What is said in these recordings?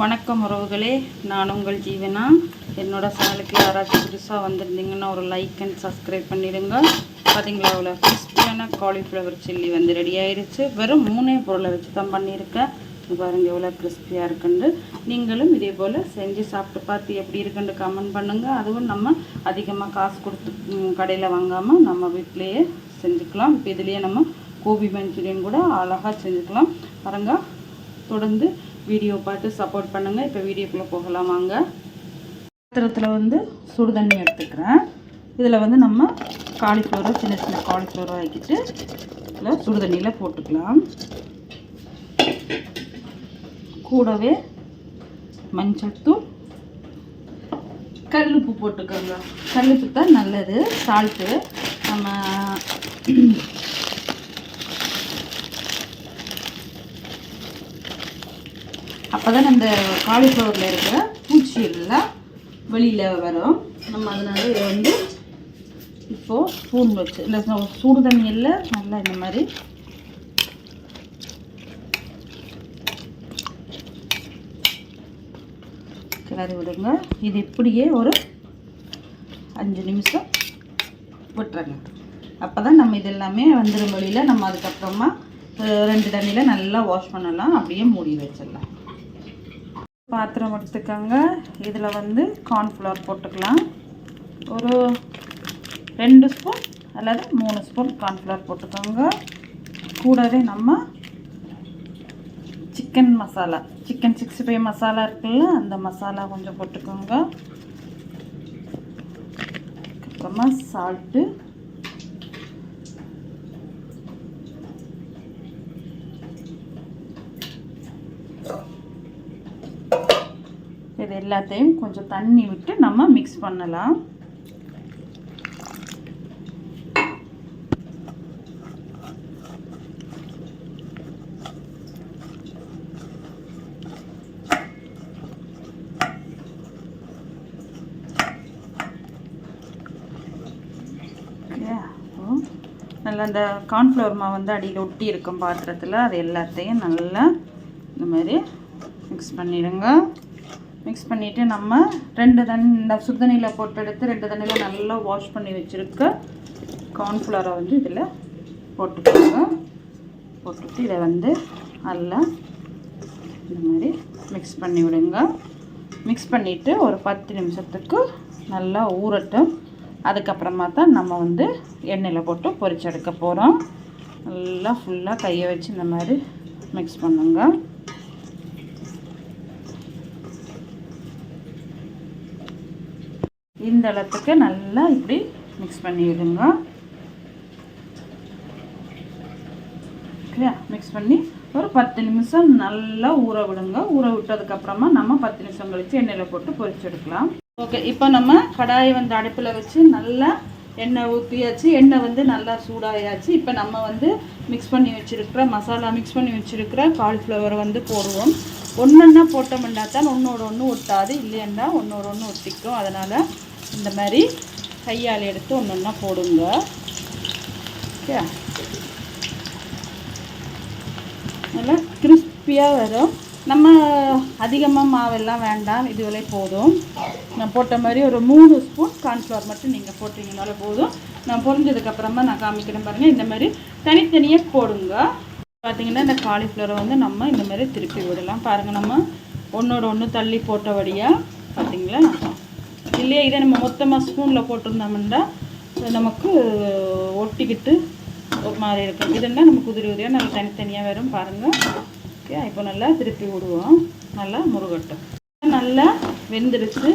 வணக்கம் உறவுகளே நான் உங்கள் ஜீவனா? என்னோட சேனலுக்கு யாராச்சும் புதுசாக வந்திருந்தீங்கன்னா ஒரு லைக் அண்ட் சப்ஸ்கிரைப் பண்ணிடுங்க. பார்த்தீங்களா அவ்வளோ கிறிஸ்பியான காலிஃப்ளவர் சில்லி வந்து ரெடி ஆயிடுச்சு வெறும் மூணே பொருளை வச்சு தான் பண்ணியிருக்கேன் பாருங்கள் எவ்வளோ கிறிஸ்பியாக இருக்குன்னு. நீங்களும் இதே போல் செஞ்சு சாப்பிட்டு பார்த்து எப்படி இருக்குன்னு கமெண்ட் பண்ணுங்கள் அதுவும் நம்ம அதிகமாக காசு கொடுத்து கடையில் வாங்காமல் நம்ம வீட்டிலையே செஞ்சுக்கலாம். இப்போ இதுலேயே நம்ம கோபி மஞ்சூரியன் கூட அழகாக செஞ்சுக்கலாம். பாருங்க தொடர்ந்து வீடியோ பார்த்து சப்போர்ட் பண்ணுங்கள் இப்போ வீடியோக்குள்ளே போகலாம் வாங்க. பாத்திரத்தில் வந்து சுடு தண்ணி எடுத்துக்கிறேன். இதில் வந்து நம்ம காலிஃப்ளவரை சின்ன சின்ன காலிஃப்ளவரை ஆக்கிட்டு இதில் சுடு தண்ணியில் போட்டுக்கலாம். கூடவே மஞ்சள் தூள் கல்லுப்பு போட்டுக்கோங்க. கல்லுப்பு தான் நல்லது. சால்ட்டு நம்ம அப்போ தான் அந்த காலிஃப்ளவரில் இருக்கிற பூச்சி எல்லாம் வெளியில் வரும். நம்ம அதனால இதை வந்து இப்போது ஸ்பூன் வச்சு இல்லை சூடு தண்ணியில் நல்லா இந்த மாதிரி கிளறி விடுங்க. இது இப்படியே ஒரு அஞ்சு நிமிஷம் விட்டுறங்க அப்போ தான் நம்ம இது எல்லாமே வந்துடும் வழியில் நம்ம அதுக்கப்புறமா ரெண்டு தண்ணியில் நல்லா வாஷ் பண்ணலாம். அப்படியே மூடி வச்சிடலாம். பாத்திரம் எடுத்துக்கோங்க. இதில் வந்து கார்ன்ஃப்ளவர் போட்டுக்கலாம். ஒரு ரெண்டு ஸ்பூன் அல்லது மூணு ஸ்பூன் கார்ன்ஃப்ளவர் போட்டுக்கோங்க. கூடவே நம்ம chicken masala chicken sixty five masala இருக்குல்ல அந்த மசாலா கொஞ்சம் போட்டுக்கோங்க. அப்புறமா சால்ட்டு இது எல்லாத்தையும் கொஞ்சம் தண்ணி விட்டு நம்ம மிக்ஸ் பண்ணலாம். நல்லா இந்த கார்ன்ஃப்ளவர் மாவு வந்து அடியில் ஒட்டி இருக்கும் பாத்திரத்தில் அது எல்லாத்தையும் நல்லா இந்த மாதிரி மிக்ஸ் பண்ணிடுங்க. மிக்ஸ் பண்ணிவிட்டு நம்ம ரெண்டு தண்ணி இந்த சுடுதண்ணியில் போட்டு எடுத்து ரெண்டு தண்ணியில் நல்லா வாஷ் பண்ணி வச்சுருக்க கார்ன்ஃப்ளவரை வந்து இதில் போட்டுக்கோங்க. போட்டுட்டு இதை வந்து நல்லா இந்த மாதிரி மிக்ஸ் பண்ணி விடுங்க. மிக்ஸ் பண்ணிவிட்டு ஒரு பத்து நிமிஷத்துக்கு நல்லா ஊறட்டும். அதுக்கப்புறமா தான் நம்ம வந்து எண்ணெயில் போட்டு பொரிச்செடுக்க போகிறோம் நல்லா ஃபுல்லாக கையை வச்சு இந்த மாதிரி மிக்ஸ் பண்ணுங்க. இந்த அளத்துக்கு நல்லா இப்படி மிக்ஸ் பண்ணிவிடுங்க ஓகே மிக்ஸ் பண்ணி ஒரு பத்து நிமிஷம் நல்லா ஊற விடுங்க. ஊற விட்டதுக்கப்புறமா நம்ம பத்து நிமிஷம் கழித்து எண்ணெயில் போட்டு பொரிச்செடுக்கலாம் ஓகே இப்போ நம்ம கடாயை வந்து அடுப்பில் வச்சு நல்லா எண்ணெய் ஊற்றியாச்சு எண்ணெய் வந்து நல்லா சூடாயாச்சு. இப்போ நம்ம வந்து மிக்ஸ் பண்ணி வச்சுருக்கிற மசாலா மிக்ஸ் பண்ணி வச்சுருக்கிற காலிஃப்ளவர் வந்து போடுவோம். ஒன்றொன்னா போட்டோம்னா தான் ஒன்றோட ஒன்று ஒட்டாது. இல்லைன்னா ஒன்றோட ஒன்று ஒட்டிக்கும். அதனால் இந்த மாதிரி கையால் எடுத்து ஒன்று ஒன்றா போடுங்க. ஓகே நல்லா கிறிஸ்பியாக வரும். நம்ம அதிகமாக மாவெல்லாம் வேண்டாம். இதுவரை போதும். நான் போட்ட மாதிரி ஒரு மூணு ஸ்பூன் கார்ன்ஃப்ளவர் மட்டும் நீங்கள் போட்டிங்கனால போதும். நான் பொரிஞ்சதுக்கப்புறமா நான் காமிக்கிறேன் பாருங்கள் இந்த மாதிரி தனித்தனியாக போடுங்க. பார்த்தீங்கன்னா இந்த காலிஃப்ளவரை வந்து நம்ம இந்த மாதிரி திருப்பி விடலாம். பாருங்கள் நம்ம ஒன்றோட ஒன்று தள்ளி போட்டபடியாக பார்த்தீங்களா இல்லையா? இதை நம்ம மொத்தமாக ஸ்பூனில் போட்டிருந்தோம்னா நமக்கு ஒட்டிக்கிட்டு ஒரு மாதிரி இருக்கும். இதுன்னா நமக்கு உதிரி உதிரியாக நல்லா தனித்தனியாக வரும் பாருங்கள் ஓகே இப்போ நல்லா திருப்பி விடுவோம். நல்லா முருகட்டும். நல்லா வெந்துருச்சு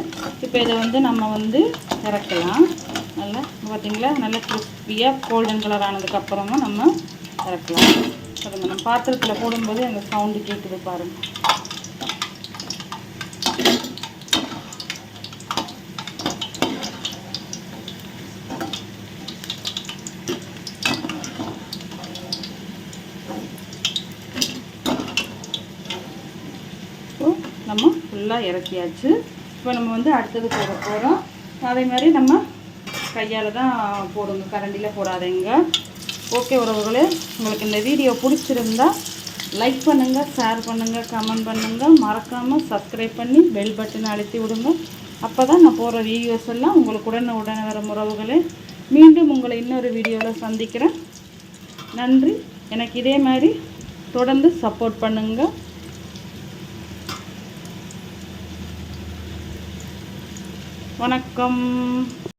இப்போ இதை வந்து நம்ம வந்து இறக்கலாம். நல்லா பார்த்தீங்களா? நல்லா கிறிஸ்பியாக கோல்டன் கலர் ஆனதுக்கப்புறமா நம்ம இறக்கலாம். பாருங்க நம்ம பாத்திரத்தில் போடும்போது அந்த சவுண்டு கேட்குது பாருங்கள் இப்போ நம்ம ஃபுல்லாக இறக்கியாச்சு. இப்போ நம்ம வந்து அடுத்தது போட போகிறோம் அதே மாதிரி நம்ம கையால் தான் போடுங்க கரண்டியில் போடாதீங்க. ஓகே உறவுகளே உங்களுக்கு இந்த வீடியோ பிடிச்சிருந்தா லைக் பண்ணுங்கள் ஷேர் பண்ணுங்கள் கமெண்ட் பண்ணுங்கள் மறக்காமல் சப்ஸ்கிரைப் பண்ணி பெல் பட்டன் அழுத்தி விடுங்க. அப்போ தான் நான் போகிற வீடியோஸ் எல்லாம் உங்களுக்கு உடனே உடனே வரும் உறவுகளே. மீண்டும் உங்களை இன்னொரு வீடியோவில் சந்திக்கிறேன். நன்றி. எனக்கு இதே மாதிரி தொடர்ந்து சப்போர்ட் பண்ணுங்கள் வணக்கம்.